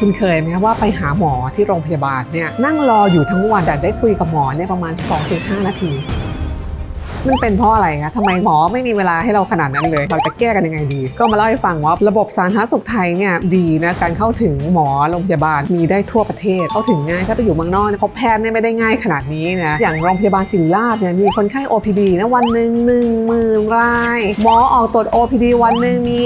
คุณเคยไหมว่าไปหาหมอที่โรงพยาบาลเนี่ยนั่งรออยู่ทั้งวันแต่ได้คุยกับหมอเนี่ยประมาณ 2-5 นาที มันเป็นเพราะอะไรคะทำไมหมอไม่มีเวลาให้เราขนาดนั้นเลย เราจะแก้กันยังไงดี ก็มาเล่าให้ฟังว่าระบบสาธารณสุขไทยเนี่ยดีนะ การเข้าถึงหมอโรงพยาบาลมีได้ทั่วประเทศ เข้าถึงง่าย ถ้าไปอยู่เมืองนอกเนี่ยพบแพทย์เนี่ยไม่ได้ง่ายขนาดนี้นะ อย่างโรงพยาบาลศิริราชเนี่ยมีคนไข้ OPD นะวันหนึ่งหนึ่งหมื่นราย หมอออกตรวจ OPD วันหนึ่งมี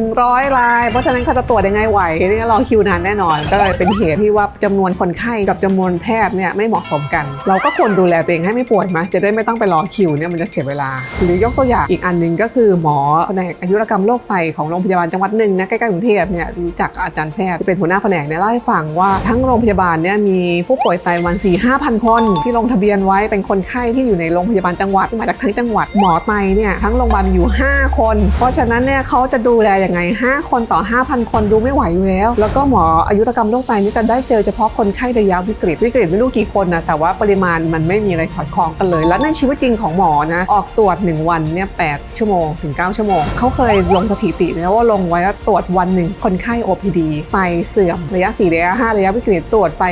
100 ราย เพราะฉะนั้นเขาจะตรวจยังไงไหวเนี่ยรอคิวนานแน่นอน ก็เลยเป็นเหตุที่ว่าจำนวนคนไข้กับจำนวนแพทย์เนี่ยไม่เหมาะสมกัน เราก็ควรดูแลตัวเองให้ไม่ป่วยมาจะได้ไม่ต้องไปรอคิวเนี่ยมันจะเสียเวลา หรือยกตัวอย่างอีกอันหนึ่งก็คือหมอแผนกอายุรกรรมโรคไตของโรงพยาบาลจังหวัดหนึ่งนะใกล้ๆกรุงเทพเนี่ยรู้จักอาจารย์แพทย์ที่เป็นหัวหน้าแผนกเนี่ยเล่าให้ฟังว่าทั้งโรงพยาบาลเนี่ยมีผู้ป่วยไตวัน4 5 0 0 0คน ที่ลงทะเบียนไว้เป็นคนไข้ที่อยู่ในโรงพยาบาลจังหวัดที่มาจากทั้งจังหวัดหมอไตเนี่ยทั้งโรงพยาบาลอยู่ 5 คน เพราะฉะนั้นเนี่ยเขาจะดูแลยังไง 5 คนต่อ 5,000 คนดูไม่ไหวอยู่แล้ว แล้วก็หมออายุรกรรมโรคไตนี่จะได้เจอเฉพาะคนไข้ระยะวิกฤตวิกฤตไม่รู้กี่คนนะแต่ว่าปริมาณมันไม่มีอะไรสอดคล้องกันเลย แล้วในชีวิตจริงของหมอนะ ออกตรวจ 1 วันเนี่ย8ชั่วโมงถึง 9 ชั่วโมง เขาเคยลงสถิตินะว่าลงไว้ว่าตรวจวันหนึ่งคนไข้ OPD ไตเสื่อมระยะ 4 ระยะ 5 ระยะวิกฤตตรวจไป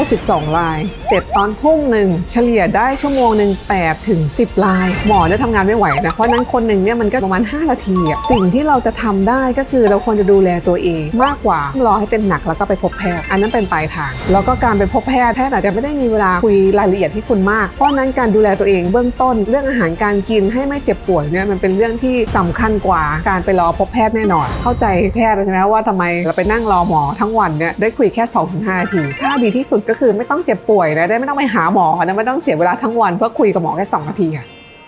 92 ราย เสร็จตอนทุ่มหนึ่งเฉลี่ยได้ชั่วโมงหนึ่ง8ถึง 10 ราย หมอเนี่ยทำงานไม่ไหวนะ เพราะนั้นคนหนึ่งเนี่ยมันก็ประมาณ 5 นาทีอะสิ่งที่เราจะทำได้ก็คือเราควรจะดูแลตัวเอง มากกว่ารอให้เป็นหนักแล้วก็ไปพบแพทย์ อันนั้นเป็นปลายทาง แล้วก็การไปพบแพทย์แพทย์อาจจะไม่ได้มีเวลาคุยรายละเอียดให้คุณมาก เพราะฉะนั้นการดูแลตัวเองเบื้องต้นเรื่องอาหารการกินให้ไม่เจ็บป่วยเนี่ยมันเป็นเรื่องที่สำคัญกว่าการไปรอพบแพทย์แน่นอน เข้าใจแพทย์ใช่ไหมว่าทำไมเราไปนั่งรอหมอทั้งวันเนี่ยได้คุยแค่2-5นาที ถ้าดีที่สุดก็คือไม่ต้องเจ็บป่วยนะได้ไม่ต้องไปหาหมอนะไม่ต้องเสียเวลาทั้งวันเพื่อคุยกับหมอแค่2นาทีค่ะ